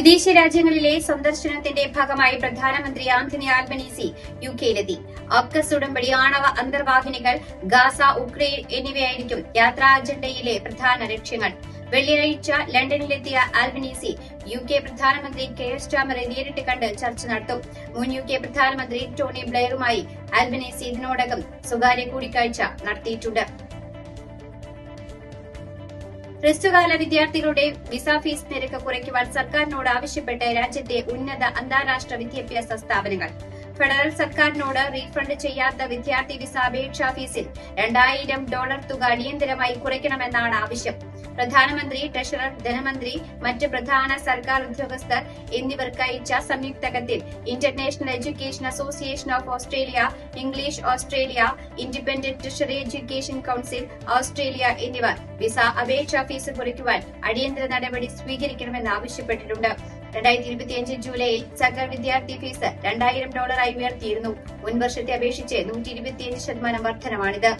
വിദേശ രാജ്യങ്ങളിലെ സന്ദർശനത്തിന്റെ ഭാഗമായി പ്രധാനമന്ത്രി ആന്റണി ആൽബനീസി യു കെയിലെത്തി. ഓപ്കസ് ഉടമ്പടി ആണവ അന്തർവാഹിനികൾ ഗാസ ഉക്രൈൻ എന്നിവയായിരിക്കും യാത്രാ അജണ്ടയിലെ പ്രധാന ലക്ഷ്യങ്ങൾ. വെള്ളിയാഴ്ച ലണ്ടനിലെത്തിയ ആൽബനീസി യു കെ പ്രധാനമന്ത്രി കെയർ സ്റ്റാമറെ നേരിട്ട് കണ്ട് ചർച്ച നടത്തും. മുൻ യു കെ പ്രധാനമന്ത്രി ടോണി ബ്ലെയറുമായി ആൽബനീസി ഇതിനോടകം സ്വകാര്യ കൂടിക്കാഴ്ച നടത്തിയിട്ടുണ്ട്. ഹ്രസ്വകാല വിദ്യാർത്ഥികളുടെ വിസ ഫീസ് നിരക്ക് കുറയ്ക്കുവാൻ സർക്കാരിനോട് ആവശ്യപ്പെട്ട് രാജ്യത്തെ ഉന്നത അന്താരാഷ്ട്ര വിദ്യാഭ്യാസ സ്ഥാപനങ്ങൾ ഫെഡറൽ സർക്കാരിനോട് റീഫണ്ട് ചെയ്യാത്ത വിദ്യാർത്ഥി വിസ അപേക്ഷാ ഫീസിൽ രണ്ടായിരം ഡോളർ തുക അടിയന്തരമായി കുറയ്ക്കണമെന്നാണ് ആവശ്യം. പ്രധാനമന്ത്രി ട്രഷറർ ധനമന്ത്രി മറ്റ് പ്രധാന സർക്കാർ ഉദ്യോഗസ്ഥർ എന്നിവർക്ക് അയച്ച സംയുക്ത കത്തിൽ International Education Association of Australia English Australia Independent Treasury Education Council Australia എന്നിവർ വിസ അപേക്ഷാ ഫീസ് കുറയ്ക്കുവാൻ അടിയന്തര നടപടി സ്വീകരിക്കണമെന്ന് ആവശ്യപ്പെട്ടിട്ടുണ്ട്. രണ്ടായിരത്തി ഇരുപത്തിയഞ്ച് ജൂലൈയിൽ സർക്കാർ വിദ്യാർത്ഥി ഫീസ് രണ്ടായിരം ഡോളറായി ഉയർത്തിയിരുന്നു. മുൻ വർഷത്തെ അപേക്ഷിച്ച് നൂറ്റി ഇരുപത്തിയഞ്ച് ശതമാനം വർധനമാണിത്.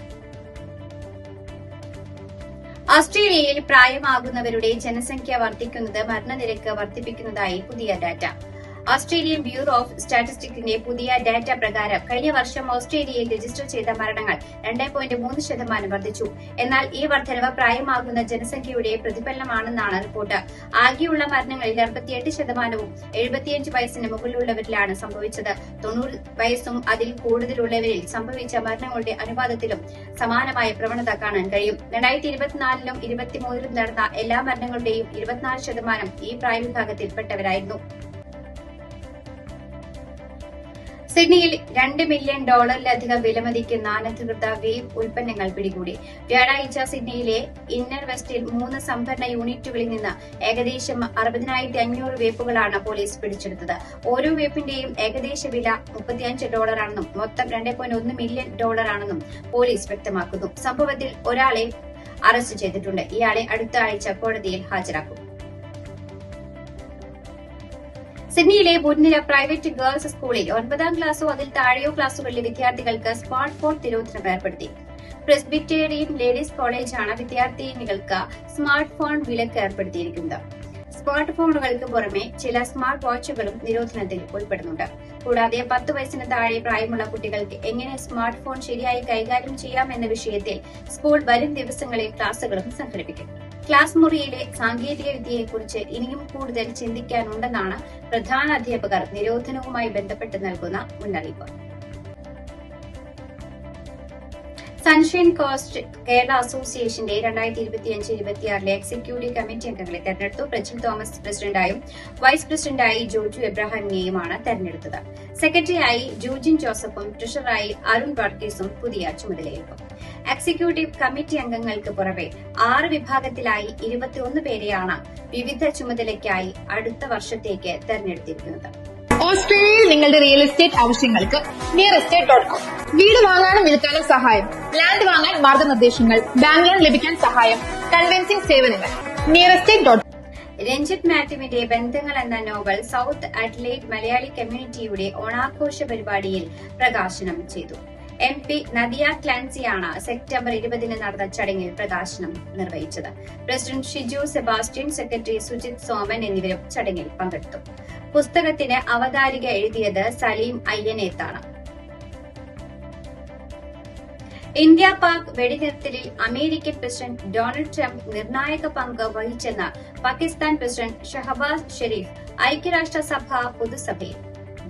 ഓസ്ട്രേലിയയിൽ പ്രായമാകുന്നവരുടെ ജനസംഖ്യ വർദ്ധിക്കുന്നത് മരണനിരക്ക് വർദ്ധിപ്പിക്കുന്നതായി പുതിയ ഡാറ്റ. ഓസ്ട്രേലിയൻ ബ്യൂറോ ഓഫ് സ്റ്റാറ്റിസ്റ്റിക്സിന്റെ പുതിയ ഡാറ്റ പ്രകാരം കഴിഞ്ഞ വർഷം ഓസ്ട്രേലിയയിൽ രജിസ്റ്റർ ചെയ്ത മരണങ്ങൾ രണ്ട് പോയിന്റ് മൂന്ന് ശതമാനം വർദ്ധിച്ചു. എന്നാൽ ഈ വർധനവ് പ്രായമാകുന്ന ജനസംഖ്യയുടെ പ്രതിഫലനമാണെന്നാണ് റിപ്പോർട്ട്. ആകെയുള്ള മരണങ്ങളിൽ അറുപത്തിയെട്ട് ശതമാനവും എഴുപത്തിയഞ്ച് വയസ്സിന് മുകളിലുള്ളവരിലാണ് സംഭവിച്ചത്. തൊണ്ണൂറ് വയസ്സും അതിൽ കൂടുതലുള്ളവരിൽ സംഭവിച്ച മരണങ്ങളുടെ അനുപാതത്തിലും സമാനമായ പ്രവണത കാണാൻ കഴിയും. രണ്ടായിരത്തി ഇരുപത്തിനാലിലും ഇരുപത്തിമൂന്നിലും നടന്ന എല്ലാ മരണങ്ങളുടെയും ഇരുപത്തിനാല് ശതമാനം ഈ പ്രായവിഭാഗത്തിൽപ്പെട്ടവരായിരുന്നു. സിഡ്നിയിൽ രണ്ട് മില്യൺ ഡോളറിലധികം വിലമതിക്കുന്ന അനധികൃത വേവ് ഉൽപ്പന്നങ്ങൾ പിടികൂടി. വ്യാഴാഴ്ച സിഡ്നിയിലെ ഇന്നർ വെസ്റ്റിൽ മൂന്ന് സംഭരണ യൂണിറ്റുകളിൽ നിന്ന് ഏകദേശം അറുപതിനായിരത്തി അഞ്ഞൂറ് വേപ്പുകളാണ് പോലീസ് പിടിച്ചെടുത്തത്. ഓരോ വേപ്പിന്റെയും ഏകദേശ വില മുപ്പത്തിയഞ്ച് ഡോളറാണെന്നും മൊത്തം രണ്ട് പോയിന്റ് ഒന്ന് മില്യൺ ഡോളറാണെന്നും പോലീസ് വ്യക്തമാക്കുന്നു. സംഭവത്തിൽ ഒരാളെ അറസ്റ്റ് ചെയ്തിട്ടുണ്ട്. ഇയാളെ അടുത്ത ആഴ്ച കോടതിയിൽ ഹാജരാക്കും. സിഡ്നിയിലെ മുൻനിര പ്രൈവറ്റ് ഗേൾസ് സ്കൂളിൽ ഒൻപതാം ക്ലാസ്സോ അതിൽ താഴെയോ ക്ലാസ്സുകളിലെ വിദ്യാർത്ഥികൾക്ക് സ്മാർട്ട് ഫോൺ നിരോധനം ഏർപ്പെടുത്തി. പ്രസ്ബിറ്റേറിയൻ ലേഡീസ് കോളേജാണ് വിദ്യാർത്ഥിനികൾക്ക് സ്മാർട്ട് ഫോൺ വിലക്ക് ഏർപ്പെടുത്തിയിരിക്കുന്നത്. സ്മാർട്ട് ഫോണുകൾക്ക് പുറമെ ചില സ്മാർട്ട് വാച്ചുകളും നിരോധനത്തിൽ ഉൾപ്പെടുന്നുണ്ട്. കൂടാതെ പത്ത് വയസ്സിന് താഴെ പ്രായമുള്ള കുട്ടികൾക്ക് എങ്ങനെ സ്മാർട്ട് ഫോൺ ശരിയായി കൈകാര്യം ചെയ്യാം എന്ന വിഷയത്തിൽ സ്കൂൾ വരും ദിവസങ്ങളിൽ ക്ലാസുകളും സംഘടിപ്പിക്കും. ക്ലാസ് മുറിയിലെ സാങ്കേതിക വിദ്യയെക്കുറിച്ച് ഇനിയും കൂടുതൽ ചിന്തിക്കാനുണ്ടെന്നാണ് പ്രധാന അധ്യാപകർ നിരോധനവുമായി ബന്ധപ്പെട്ട് നൽകുന്ന മുന്നറിയിപ്പ്. സൺഷൈൻ കോസ്റ്റ് കേരള അസോസിയേഷന്റെ രണ്ടായിരത്തി ഇരുപത്തിയഞ്ച് ഇരുപത്തിയാറിലെ എക്സിക്യൂട്ടീവ് കമ്മിറ്റി അംഗങ്ങളെ തെരഞ്ഞെടുത്തു. പ്രജിൽ തോമസ് പ്രസിഡന്റായും വൈസ് പ്രസിഡന്റായി ജോജു എബ്രഹാമിനെയുമാണ് തെരഞ്ഞെടുത്തത്. സെക്രട്ടറിയായി ജൂജിൻ ജോസഫും ട്രഷററായി അരുൺ വർഗീസും പുതിയ ചുമതലയേൽക്കും. എക്സിക്യൂട്ടീവ് കമ്മിറ്റി അംഗങ്ങൾക്ക് പുറമെ ആറ് വിഭാഗത്തിലായി ഇരുപത്തിയൊന്ന് പേരെയാണ് വിവിധ ചുമതലയ്ക്കായി അടുത്ത വർഷത്തേക്ക് തെരഞ്ഞെടുത്തിരിക്കുന്നത്. ഓസ്ട്രേലിയയിൽ നിങ്ങളുടെ റിയൽ എസ്റ്റേറ്റ് ആവശ്യങ്ങൾക്ക് നിയർ എസ്റ്റേറ്റ് ഡോട്ട് കോം വീട് വാങ്ങാനും വിൽക്കാനും സഹായം. ലാൻഡ് വാങ്ങാൻ മാർഗനിർദ്ദേശങ്ങൾ ബാങ്ക് ലോൺ ലഭിക്കാൻ സഹായം കൺവെൻസിംഗ് സേവനങ്ങൾ. നിയർ എസ്റ്റേറ്റ് ഡോട്ട് രഞ്ജിത്ത് മാത്യുവിന്റെ ബന്ധങ്ങൾ എന്ന നോവൽ സൗത്ത് അഡ്ലൈറ്റ് മലയാളി കമ്മ്യൂണിറ്റിയുടെ ഓണാഘോഷ പരിപാടിയിൽ പ്രകാശനം ചെയ്തു. എം പി നദിയ ക്ലാൻസിയാണ് സെപ്റ്റംബർ ഇരുപതിന് നടന്ന ചടങ്ങിൽ പ്രകാശനം നിർവഹിച്ചത്. പ്രസിഡന്റ് ഷിജു സെബാസ്റ്റ്യൻ സെക്രട്ടറി സുജിത് സോമൻ എന്നിവരും ചടങ്ങിൽ പങ്കെടുത്തു. പുസ്തകത്തിന് അവതാരിക എഴുതിയത് സലീം അയ്യനേത്താണ്. ഇന്ത്യ പാക് വെടിനിർത്തലിൽ അമേരിക്കൻ പ്രസിഡന്റ് ഡൊണാൾഡ് ട്രംപ് നിർണായക പങ്ക് വഹിച്ചെന്ന് പാകിസ്ഥാൻ പ്രസിഡന്റ് ഷഹബാസ് ഷെരീഫ് ഐക്യരാഷ്ട്രസഭ പൊതുസഭയിൽ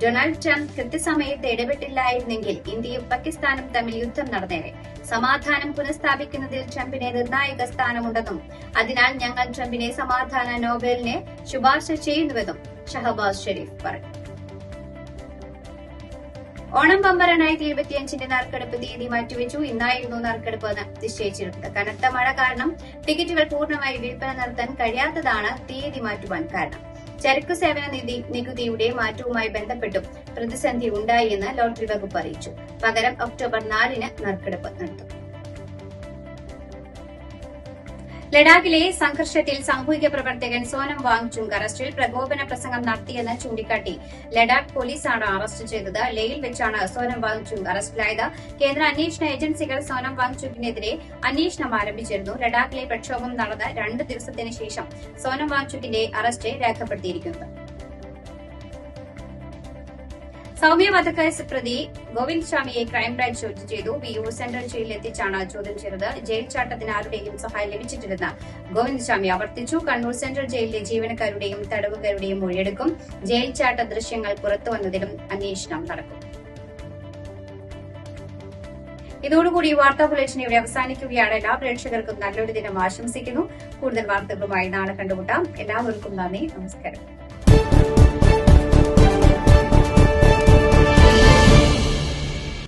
ഡൊണാൾഡ് ട്രംപ് കൃത്യസമയത്ത് ഇടപെട്ടില്ലായിരുന്നെങ്കിൽ ഇന്ത്യയും പാകിസ്ഥാനും തമ്മിൽ യുദ്ധം നടന്നേനെ. സമാധാനം പുനഃസ്ഥാപിക്കുന്നതിൽ ട്രംപിന് നിർണായക സ്ഥാനമുണ്ടെന്നും അതിനാൽ ഞങ്ങൾ ട്രംപിനെ സമാധാന നോബലിനെ ശുപാർശ ചെയ്യുന്നുവെന്നും ഷഹബാസ് ഷെരീഫ് പറഞ്ഞു. ഓണം പമ്പ രണ്ടായിരത്തി ഇരുപത്തിയഞ്ചിന്റെ നറുക്കെടുപ്പ് തീയതി മാറ്റിവെച്ചു. ഇന്നായിരുന്നു നറുക്കെടുപ്പ് നിശ്ചയിച്ചിരുന്നത്. കനത്ത മഴ കാരണം ടിക്കറ്റുകൾ പൂർണമായി വിൽപ്പന നടത്താൻ കഴിയാത്തതാണ് തീയതി മാറ്റുവാൻ കാരണം. ചരക്കു സേവന നിധി നികുതിയുടെ മാറ്റവുമായി ബന്ധപ്പെട്ടും പ്രതിസന്ധി ഉണ്ടായി എന്ന് ലോട്ടറി വകുപ്പ് അറിയിച്ചു. പകരം ഒക്ടോബർ നാലിന് നറുക്കെടുപ്പ് നടത്തും. ലഡാക്കിലെ സംഘർഷത്തിൽ സാമൂഹിക പ്രവർത്തകൻ സോനം വാങ്ചുങ് അറസ്റ്റിൽ പ്രകോപന പ്രസംഗം നടത്തിയെന്ന് ചൂണ്ടിക്കാട്ടി. ലഡാക്ക് പോലീസാണ് അറസ്റ്റ് ചെയ്തത്. ലേയിൽ വെച്ചാണ് സോനം വാങ്ചുങ് അറസ്റ്റിലായത്. കേന്ദ്ര അന്വേഷണ ഏജൻസികൾ സോനം വാങ്ചുക്കിനെതിരെ അന്വേഷണം ആരംഭിച്ചിരുന്നു. ലഡാക്കിലെ പ്രക്ഷോഭം നടന്ന രണ്ട് ദിവസത്തിന് ശേഷം സോനം വാങ്ചുക്കിന്റെ അറസ്റ്റ് രേഖപ്പെടുത്തിയിരിക്കുന്നത് സൌമ്യ വധക്കേസ് പ്രതി ഗോവിന്ദ് സ്വാമിയെ ക്രൈംബ്രാഞ്ച് ചോദ്യം ചെയ്തു. വിയൂർ സെൻട്രൽ ജയിലിൽ എത്തിച്ചാണ് ചോദ്യം ചെയ്തത്. ജയിൽ ചാട്ടത്തിന് ആരുടെയും സഹായം ലഭിച്ചിട്ടില്ലെന്ന് ഗോവിന്ദ് സ്വാമി ആവർത്തിച്ചു. കണ്ണൂർ സെൻട്രൽ ജയിലിലെ ജീവനക്കാരുടെയും തടവുകാരുടെയും മൊഴിയെടുക്കും. ജയിൽ ചാട്ട ദൃശ്യങ്ങൾ പുറത്തുവന്നതിലും അന്വേഷണം നടക്കും. ഇതോടുകൂടി വാർത്താ ബുള്ളറ്റിൻ ഇവിടെ അവസാനിക്കുകയാണ്. എല്ലാ പ്രേക്ഷകർക്കും നല്ലൊരു ദിനം ആശംസിക്കുന്നു. കൂടുതൽ വാർത്തകളുമായി നാളെ കണ്ടുമുട്ടാം. എല്ലാവർക്കും നന്ദി. നമസ്കാരം.